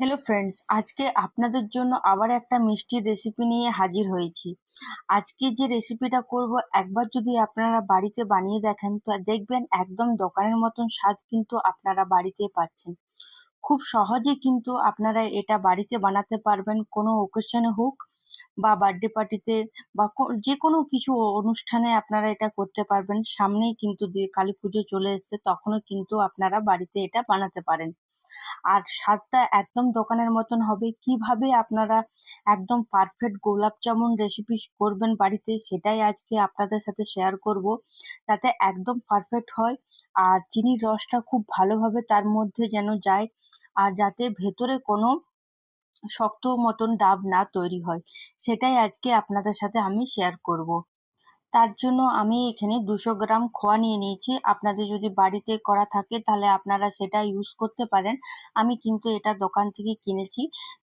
Hello friends আজকে আপনাদের জন্য আবার একটা মিষ্টির রেসিপি নিয়ে হাজির হয়েছি। আজকে যে রেসিপিটা করব, একবার যদি আপনারা বাড়িতে বানিয়ে দেখেন, তো দেখবেন একদম দোকানের মতন স্বাদ কিন্তু আপনারা বাড়িতে পাচ্ছেন। খুব সহজে কিন্তু আপনারা এটা বাড়িতে বানাতে পারবেন, কোনো ওকেশনে হোক। বা বার্থডে পার্টিতে বা যে কোনো কিছু অনুষ্ঠানে আপনারা এটা করতে পারবেন। সামনেই কিন্তু কালী পুজো চলে এসেছে, তখনও কিন্তু আপনারা বাড়িতে এটা বানাতে পারেন। আর স্বাদটা একদম দোকানের মতন হবে। কীভাবে আপনারা একদম পারফেক্ট গোলাপ জামুন রেসিপি করবেন বাড়িতে, সেটাই আজকে আপনাদের সাথে শেয়ার করব। যাতে একদম পারফেক্ট হয়। আর চিনির রসটা খুব ভালোভাবে তার মধ্যে যেন যায়। আর যাতে ভেতরে কোনো শক্ত মতন ডাব না তৈরি হয়। সেটাই আজকে আপনাদের সাথে আমি শেয়ার করব। তার জন্য আমি এখানে দুশো গ্রাম খোয়া নিয়ে নিয়েছি। আপনাদের যদি বাড়িতে করা থাকে তাহলে আপনারা সেটা ইউজ করতে পারেন। আমি কিন্তু এটা দোকান থেকে কিনেছি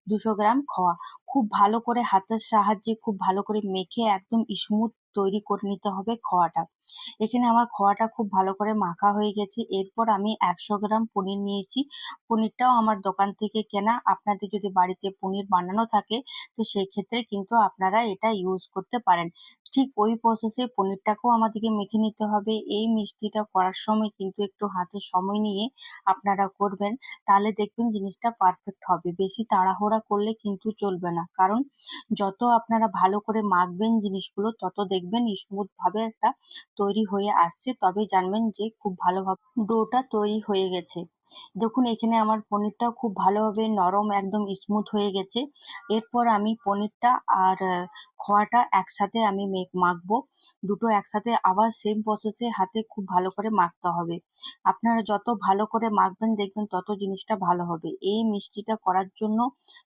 দুশো গ্রাম খোয়া। খুব ভালো করে হাতের সাহায্যে, খুব ভালো করে মেখে একদম স্মুথ তৈরি করে নিতে হবে খোয়াটা। এখানে আমার খোয়াটা খুব ভালো করে মাখা হয়ে গেছে। এরপর আমি একশো গ্রাম পনির নিয়েছি। পনিরটাও আমার দোকান থেকে কেনা। আপনাদের যদি বাড়িতে পনির বানানো থাকে, তো সেই ক্ষেত্রে কিন্তু আপনারা এটা ইউজ করতে পারেন। ঠিক ওই প্রসেসে পনিরটাকেও আমাদেরকে মেখে নিতে হবে। এই মিষ্টিটা করার সময় কিন্তু একটু হাতে সময় নিয়ে আপনারা করবেন। তাহলে দেখবেন জিনিসটা পারফেক্ট হবে। বেশি তাড়াহুড়া করলে কিন্তু চলবে না। কারণ যত আপনারা ভালো করে মাখবেন জিনিসগুলো, তত দেখবেন স্মুথভাবে একটা তৈরি হয়ে আসছে। তবে জানবেন যে খুব ভালোভাবে ডোটা তৈরি হয়ে গেছে। দেখুন, এখানে আমার পনিরটাও খুব ভালোভাবে নরম একদম স্মুথ হয়ে গেছে। এরপর আমি পনিরটা আর খোয়াটা একসাথে আমি মাখবো। দুটো একসাথে আবার সেম প্রসেসে হাতে খুব ভালো করে মাখতে হবে। আপনারা যত ভালো করে মাখবেন, দেখবেন তত জিনিসটা ভালো হবে। এই মিষ্টিটা করার জন্য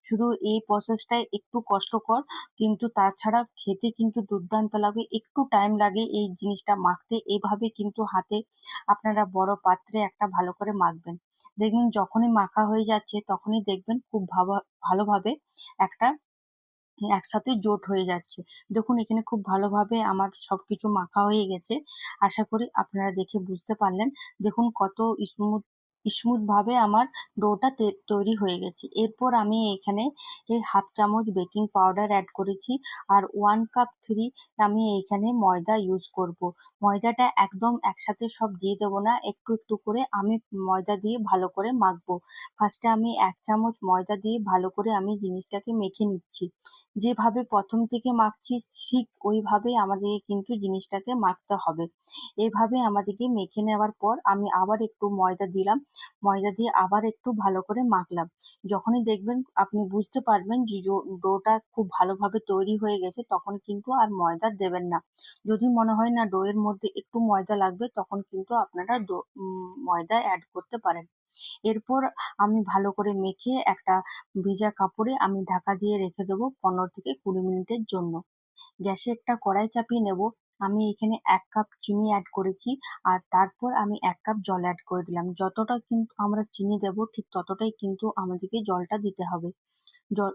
শুধু এই প্রসেসটাই একটু কষ্টকর, কিন্তু তাছাড়া খেতে কিন্তু দুর্দান্ত লাগে, একটু টাইম লাগে এই জিনিসটা মাখতে। এইভাবে কিন্তু হাতে আপনারা বড় পাত্রে একটা ভালো করে মাখবেন। দেখবেন যখনই মাখা হয়ে যাচ্ছে তখনই দেখবেন খুব ভাবা, ভালোভাবে একটা একসাথে জোট হয়ে যাচ্ছে। দেখুন এখানে খুব ভালোভাবে আমার সবকিছু মাখা হয়ে গেছে। আশা করি আপনারা দেখে বুঝতে পারলেন। দেখুন কত স্মুথ স্মুথ ভাবে আমার ডোটা তৈরি হয়ে গেছে। এরপর আমি এখানে এই হাফ চামচ বেকিং পাউডার অ্যাড করেছি আর ওয়ান কাপ থ্রি আমি এখানে ময়দা ইউজ করব। ময়দাটা একদম একসাথে সব দিয়ে দেবো না, একটু একটু করে আমি ময়দা দিয়ে ভালো করে মাখবো। ফার্স্টে আমি এক চামচ ময়দা দিয়ে ভালো করে আমি জিনিসটাকে মেখে নিচ্ছি। যেভাবে প্রথম থেকে মাখছি, ঠিক ওইভাবে আমাদেরকে কিন্তু জিনিসটাকে মাখতে হবে। এভাবে আমাদেরকে মেখে নেওয়ার পর আমি আবার একটু ময়দা দিলাম। ময়দা দিয়ে আবার একটু ভালো করে মাখলাম। যখনই দেখবেন আপনি বুঝতে পারবেন যে ডোটা খুব ভালোভাবে তৈরি হয়ে গেছে, তখন কিন্তু আর ময়দা দেবেন না। যদি মনে হয় না ডোয়ের মধ্যে একটু ময়দা লাগবে, তখন কিন্তু আপনারা ময়দা অ্যাড করতে পারেন। এরপর আমি ভালো করে মেখে একটা ভেজা কাপড়ে আমি ঢাকা দিয়ে রেখে দেবো পনেরো থেকে কুড়ি মিনিটের জন্য। গ্যাসে একটা কড়াই চাপিয়ে নেব। আমি এখানে এক কাপ চিনি অ্যাড করেছি, আর তারপর আমি এক কাপ জল অ্যাড করে দিলাম। যতটা কিন্তু আমরা চিনি দেব, ঠিক ততটাই কিন্তু আমাদেরকে জলটা দিতে হবে। জল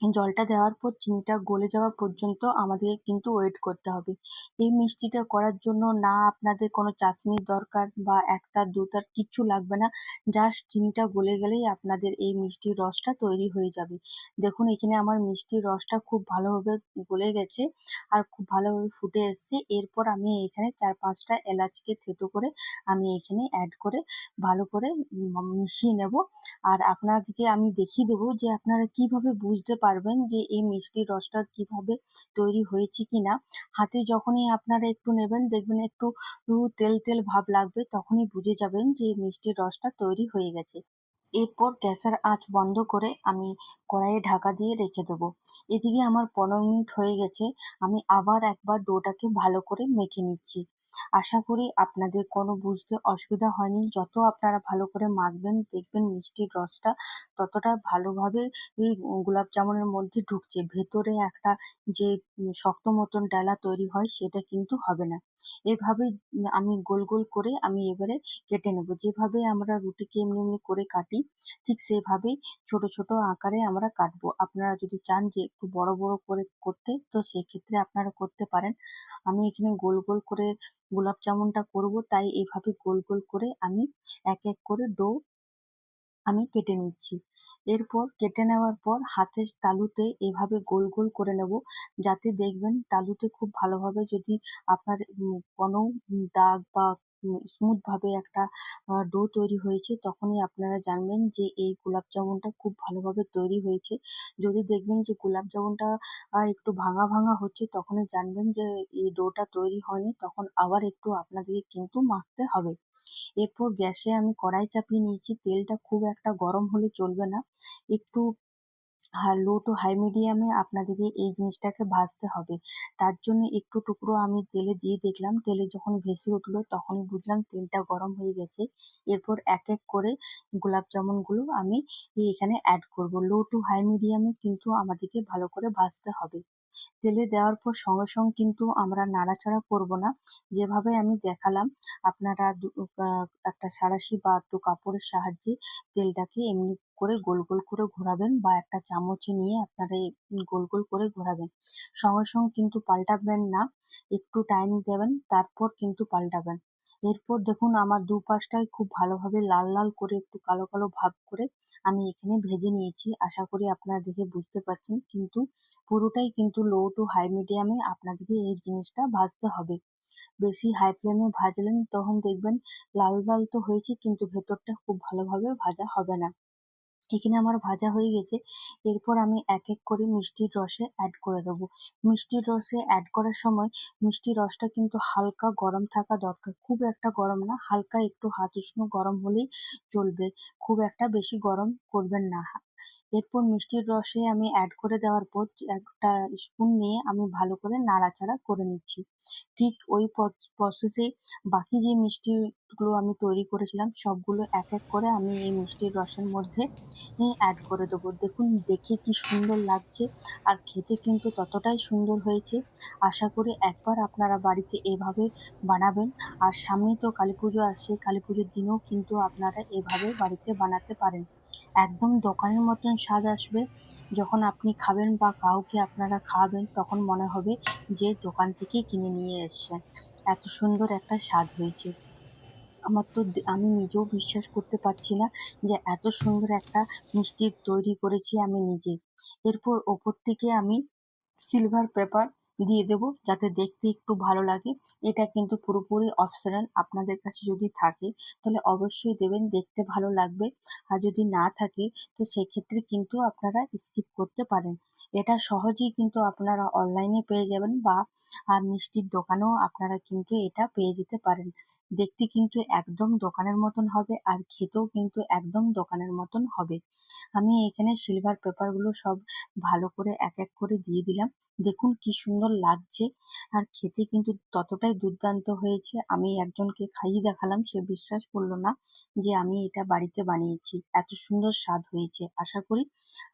জলটা দেওয়ার পর, চিনিটা গলে যাওয়া পর্যন্ত আমাদের কিন্তু ওয়েট করতে হবে। এই মিষ্টিটা করার জন্য না আপনাদের কোনো চাশনির দরকার বা একটা, দুটার কিচ্ছু লাগবে না। জাস্ট চিনিটা গলে গেলেই আপনাদের এই মিষ্টির রসটা তৈরি হয়ে যাবে। দেখুন, এখানে আমার মিষ্টির রসটা খুব ভালোভাবে গলে গেছে আর খুব ভালোভাবে ফুটে এসছে। এরপর আমি এখানে চার পাঁচটা এলাচকে থেতো করে আমি এখানে অ্যাড করে ভালো করে মিশিয়ে নেব। আর আপনাদেরকে আমি দেখিয়ে দেবো যে আপনারা কীভাবে বুঝতে পারবেন যে এই মিষ্টির রসটা কীভাবে তৈরি হয়েছে কিনা। হাতে যখনই আপনারা একটু নেবেন, দেখবেন একটু তেল তেল ভাব লাগবে, তখনই বুঝে যাবেন যে মিষ্টির রসটা তৈরি হয়ে গেছে। এরপর গ্যাসের আঁচ বন্ধ করে আমি কড়াইয়ে ঢাকা দিয়ে রেখে দেবো। এদিকে আমার পনেরো মিনিট হয়ে গেছে, আমি আবার একবার ডোটাকে ভালো করে মেখে নিচ্ছি। আশা করি আপনাদের কোনো বুঝতে অসুবিধা হয়নি। যত আপনারা ভালো করে মাখবেন, দেখবেন মিষ্টির রসটা ততটা ভালোভাবে এই গোলাপ জামুনের মধ্যে ঢুকছে। ভেতরে একটা যে শক্ত মতন ডালা তৈরি হয় সেটা কিন্তু হবে না। এভাবে আমি গোল গোল করে আমি এবারে কেটে নেব। যেভাবে আমরা রুটিকে এমনি এমনি করে কাটি, ঠিক সেভাবেই ছোট ছোট আকারে আমরা কাটবো। আপনারা যদি চান যে একটু বড় বড় করে করতে, তো সেক্ষেত্রে আপনারা করতে পারেন। আমি এখানে গোল গোল করে গোলাপ জামুনটা করব, তাই এভাবে গোল গোল করে আমি এক এক করে ডো আমি কেটে নিচ্ছি। এরপর কেটে নেওয়ার পর হাতের তালুতে এভাবে গোল গোল করে নেব, যাতে দেখবেন তালুতে খুব ভালোভাবে যদি আপনার কোনো দাগ বা স্মুথ ভাবে একটা ডো তৈরি হয়েছে, তখনই আপনারা জানবেন যে এই গোলাপ জামুনটা খুব ভালোভাবে তৈরি হয়েছে। যদি দেখবেন যে গোলাপ জামুনটা একটু ভাঙা ভাঙা হচ্ছে, তখনই জানবেন যে এই ডোটা তৈরি হয়নি, তখন আবার একটু আপনাদেরকে কিন্তু মাখতে হবে। এরপর গ্যাসে আমি কড়াই চাপিয়ে নিয়েছি, তেলটা খুব একটা গরম হলে চলবে না। একটু লো টু হাই মিডিয়ামে আপনাদেরকে এই জিনিসটাকে ভাজতে হবে। তার জন্য একটু টুকরো আমি তেলে দিয়ে দেখলাম, তেলে যখন ভেসে উঠল তখনই বুঝলাম তেলটা গরম হয়ে গেছে। এরপর এক এক করে গোলাপ জামুনগুলো আমি এখানে অ্যাড করব। লো টু হাই মিডিয়ামে কিন্তু আমাদেরকে ভালো করে ভাজতে হবে। তেলে দেওয়ার পর সঙ্গে সঙ্গে কিন্তু আমরা নাড়াচাড়া করব না। যেভাবে আমি দেখালাম, আপনারা একটা সাঁড়াশি বা একটু কাপড়ের সাহায্যে তেলটাকে এমনি করে গোল গোল করে ঘোরাবেন বা একটা চামচে নিয়ে আপনারা গোল গোল করে ঘোরাবেন। সঙ্গে সঙ্গে কিন্তু পাল্টাবেন না, একটু টাইম দেবেন, তারপর কিন্তু পাল্টাবেন। এরপর দেখুন আমার দুপাশটাই খুব ভালোভাবে লাল লাল করে একটু কালো কালো ভাব করে আমি এখানে ভেজে নিয়েছি। আশা করি আপনারা দেখে বুঝতে পারছেন। কিন্তু পুরোটাই কিন্তু লো টু হাই মিডিয়ামে আপনাদেরকে এই জিনিসটা ভাজতে হবে। বেশি হাই ফ্লেমে ভাজলেন তখন দেখবেন লাল লাল তো হয়েছে, কিন্তু ভেতরটা খুব ভালোভাবে ভাজা হবে না। এখানে আমার ভাজা হয়ে গেছে। এরপর আমি এক এক করে মিষ্টির রসে অ্যাড করে দেবো। মিষ্টির রসে অ্যাড করার সময় মিষ্টির রসটা কিন্তু হালকা গরম থাকা দরকার। খুব একটা গরম না, হালকা একটু হাত উষ্ণ গরম হলেই চলবে। খুব একটা বেশি গরম করবেন না। এরপর মিষ্টির রসে আমি অ্যাড করে দেওয়ার পর একটা স্পুন নিয়ে আমি ভালো করে নাড়াচাড়া করে নিচ্ছি। ঠিক ওই প্রসেসে বাকি যে মিষ্টিগুলো আমি তৈরি করেছিলাম, সবগুলো এক এক করে আমি এই মিষ্টির রসের মধ্যে অ্যাড করে দেবো। দেখুন, দেখে কি সুন্দর লাগছে আর খেতে কিন্তু ততটাই সুন্দর হয়েছে। আশা করি একবার আপনারা বাড়িতে এভাবে বানাবেন আর সামনেই তো কালী পুজো আসছে, কালী পুজোর দিনেও কিন্তু আপনারা এভাবে বাড়িতে বানাতে পারেন। একদম দোকানের মতন স্বাদ আসবে। যখন আপনি খাবেন বা কাউকে আপনারা খাওয়াবেন, তখন মনে হবে যে দোকান থেকে কিনে নিয়ে এসছেন। এত সুন্দর একটা স্বাদ হয়েছে। আমার তো আমি নিজেও বিশ্বাস করতে পারছি না যে এত সুন্দর একটা মিষ্টি তৈরি করেছি আমি নিজে। এরপর ওপর থেকে আমি সিলভার পেপার দিয়ে দেবো যাতে দেখতে একটু ভালো লাগে। এটা কিন্তু পুরোপুরি অপশনাল আপনাদের কাছে যদি থাকে, তাহলে অবশ্যই দেবেন, দেখতে ভালো লাগবে। আর যদি না থাকে, তো সেক্ষেত্রে কিন্তু আপনারা স্কিপ করতে পারেন। এটা সহজেই কিন্তু আপনারা অনলাইনে পেয়ে যাবেন বা মিষ্টির দোকানেও আপনারা কিন্তু এটা পেয়ে যেতে পারেন। দেখতে কিন্তু একদম দোকানের মতন হবে আর খেতেও কিন্তু একদম দোকানের মতন হবে। আমি এখানে সিলভার পেপারগুলো সব ভালো করে এক এক করে দিয়ে দিলাম। দেখুন কি সুন্দর লাগছে আর খেতে কিন্তু ততটাই দুর্দান্ত হয়েছে। আমি একজনকে খাইয়ে দেখালাম, সে বিশ্বাস করল না যে আমি এটা বাড়িতে বানিয়েছি। এত সুন্দর স্বাদ হয়েছে। আশা করি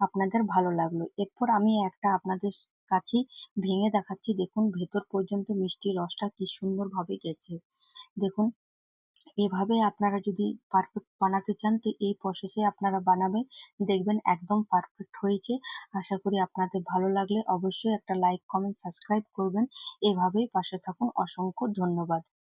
আপনাদের ভালো লাগল। এরপর আমি একটা আপনাদের কাছেই ভেঙে দেখাচ্ছি। দেখুন, ভেতর পর্যন্ত মিষ্টি রসটা কি সুন্দর ভাবে গেছে। দেখুন, এভাবে আপনারা যদি পারফেক্ট বানাতে চান, তো এই প্রসেসে আপনারা বানাবেন। দেখবেন একদম পারফেক্ট হয়েছে। আশা করি আপনাদের ভালো লাগলে অবশ্যই একটা লাইক কমেন্ট সাবস্ক্রাইব করবেন। এভাবেই পাশে থাকুন। অসংখ্য ধন্যবাদ।